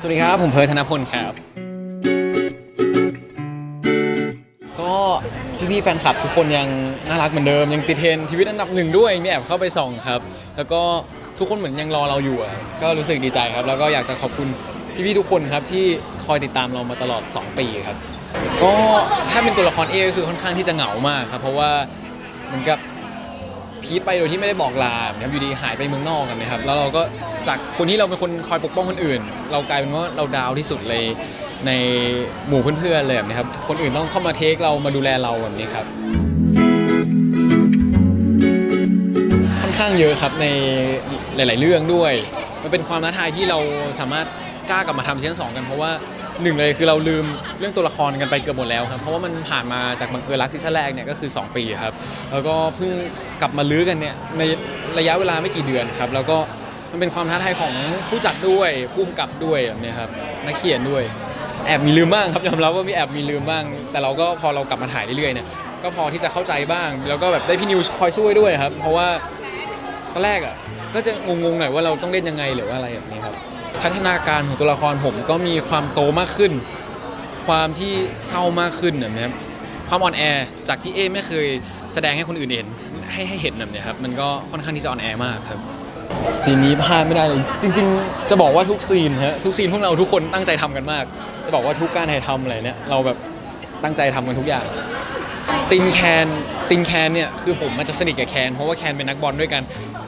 สวัสดีครับ ผมเพิร์ธนพลครับ ก็พี่ๆแฟนคลับทุกคนยังน่ารักเหมือนเดิม ยังติดเทรนด์ชีวิตอันดับหนึ่งด้วยมีแอบเข้าไปส่องครับ แล้วก็ทุกคนเหมือนยังรอเราอยู่อะก็รู้สึกดีใจครับ แล้วก็อยากจะขอบคุณพี่ๆทุกคนครับที่คอยติดตามเรามาตลอด 2 ปีครับ ก็ถ้าเป็นตัวละครเอก็คือค่อนข้างที่จะเหงามากครับ เพราะว่าเหมือนกับ พีทไปโดยที่ไม่ได้บอกลานะครับอยู่ดีหายไปเมืองนอกกันนะครับแล้วเราก็จากคนที่เราเป็นคนคอยปกป้องคนอื่น เรากลายเป็นว่าเราดาวที่สุดเลยในหมู่เพื่อนๆเลยนี้ครับคนอื่นต้องเข้ามาเทคเรามาดูแลเราแบบนี้ครับค่อนข้างเยอะครับในหลาย ๆ เรื่องด้วย มันเป็นความท้าทายที่เราสามารถกล้ากลับมาทำซีซั่นสองกันเพราะว่า หนึ่งเลยคือเราลืมเรื่องตัวละครกันไปเกือบหมดแล้วครับ เพราะว่ามันผ่านมาจากบังเอิญรักซีซั่นแรกเนี่ยก็คือ 2 ปีครับ แล้วก็เพิ่งกลับมาลื้อกันเนี่ยในระยะเวลาไม่กี่เดือนครับ แล้วก็มันเป็นความท้าทายของผู้จัดด้วยผู้กำกับด้วยแบบเนี้ยครับนักเขียนด้วย แอบมีลืมบ้างครับยอมรับว่ามีแอบมีลืมบ้าง แต่เราก็พอเรากลับมาถ่ายเรื่อยๆเนี่ยก็พอที่จะเข้าใจบ้าง แล้วก็แบบได้พี่นิวคอยช่วยด้วยครับ เพราะว่าตอนแรกอะก็จะงงๆหน่อยว่าเราต้องเล่นยังไงหรือว่าอะไรแบบนี้ครับ พัฒนาการของตัวละครผมก็มีความโตมากขึ้น ความที่เศร้ามากขึ้นนะครับความอ่อนแอจากที่เอไม่เคยแสดงให้คนอื่นเห็นให้ให้เห็นแบบนี้ครับมันก็ค่อนข้างที่จะอ่อนแอมากครับซีนนี้พลาดไม่ได้เลยจริง ๆ จะบอกว่าทุกซีนฮะทุกซีนพวกเราทุกคนตั้งใจทำกันมาก จะบอกว่าทุกการถ่ายทำอะไรเนี่ยเราแบบ ตั้งใจทำกันทุกอย่าง ตินแคนตินแคนเนี่ยคือผมมันจะสนิทกับแคนเพราะว่าแคนเป็นนักบอลด้วยกัน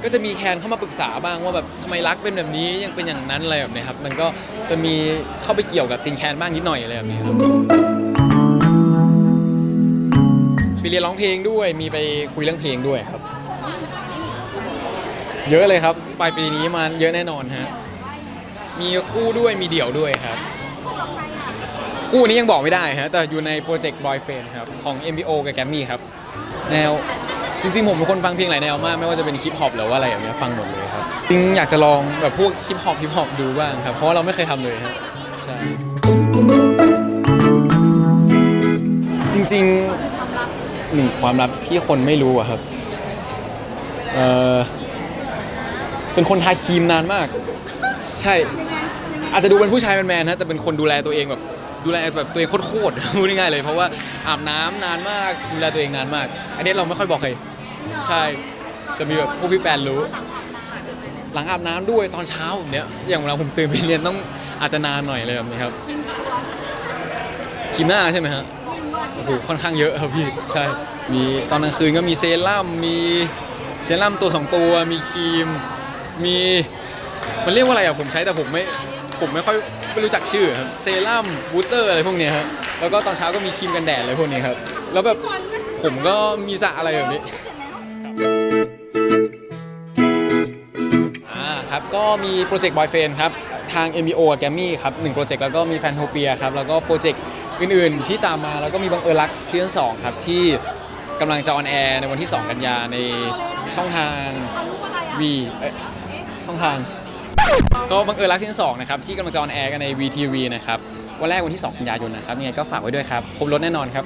ก็จะมีแคนเข้ามาปรึกษาบ้างว่าแบบทำไมรักเป็นแบบนี้ยังเป็นอย่างนั้นอะไรแบบเนี้ยครับ มันก็จะมีเข้าไปเกี่ยวกับตินแคนบ้างนิดหน่อยอะไรแบบนี้ครับไปเรียนร้องเพลงด้วยมีไปคุยเรื่องเพลงด้วยครับ เยอะเลยครับปลายปีนี้มาเยอะแน่นอนฮะมีคู่ด้วยมีเดี่ยวด้วยครับ คู่นี้ยังบอกไม่ได้ฮะแต่อยู่ในโปรเจกต์ Boyfriend ครับของ MBO กับแกมมี่ครับแนวจริงๆ ผมเป็นคนฟังเพลงหลายแนวมาก ไม่ว่าจะเป็นฮิปฮอปหรือว่าอะไรอย่างเงี้ยฟังหมดเลยครับจริงอยากจะลองแบบพวกฮิปฮอปฮิปฮอปดูบ้างครับ เพราะว่าเราไม่เคยทำเลยฮะใช่จริงๆหนึ่งความลับที่คนไม่รู้อะครับเออเป็นคนทาครีมนานมาก ใช่ อาจจะดูเป็นผู้ชายแมนๆนะแต่เป็นคนดูแลตัวเองแบบ ดูแลแบบตัวเองโคตรๆ พูดง่ายๆเลยเพราะว่าอาบน้ำนานมากดูแลตัวเองนานมาก อันนี้เราไม่ค่อยบอกใครใช่ จะมีแบบพวกพี่แปนรู้ หลังอาบน้ำด้วยตอนเช้าแบบเนี้ยอย่างเวลาผมตื่นไปเรียนต้องอาจจะนานหน่อยเลยแบบนี้ครับครีมหน้าใช่ไหมฮะโอ้โหค่อนข้างเยอะครับพี่ใช่มีตอนกลางคืนก็มีเซรั่มมีเซรั่มตัวสองตัวมีครีม มีมันเรียกว่าอะไรอะผมใช้แต่ผมไม่ผมไม่ค่อย ไม่รู้จักชื่อครับเซรั่มบูเตอร์อะไรพวกเนี้ยครับแล้วก็ตอนเช้าก็มีครีมกันแดดอะไรพวกนี้ครับแล้วแบบผมก็มีสระอะไรแบบนี้อ่าครับก็มีโปรเจกต์บอยเฟนครับทาง MBO กับแกมมี่ครับหนึ่งโปรเจกต์แล้วก็มีแฟนโทเปียครับแล้วก็โปรเจกต์อื่นๆ ที่ตามมาแล้วก็มีบังเอิญรักซีซั่นสองครับที่กำลังจะออนแอร์ในวันที่ 2 กันยาในช่องทางวีเอ้ยช่องทาง ก็บังเอิญรักซีซั่นสองนะครับที่กำลังจะออนแอร์กันใน VTV นะครับวันแรกวันที่ 2 กันยายนนะครับยังไงก็ฝากไว้ด้วยครับครบรถแน่นอนครับ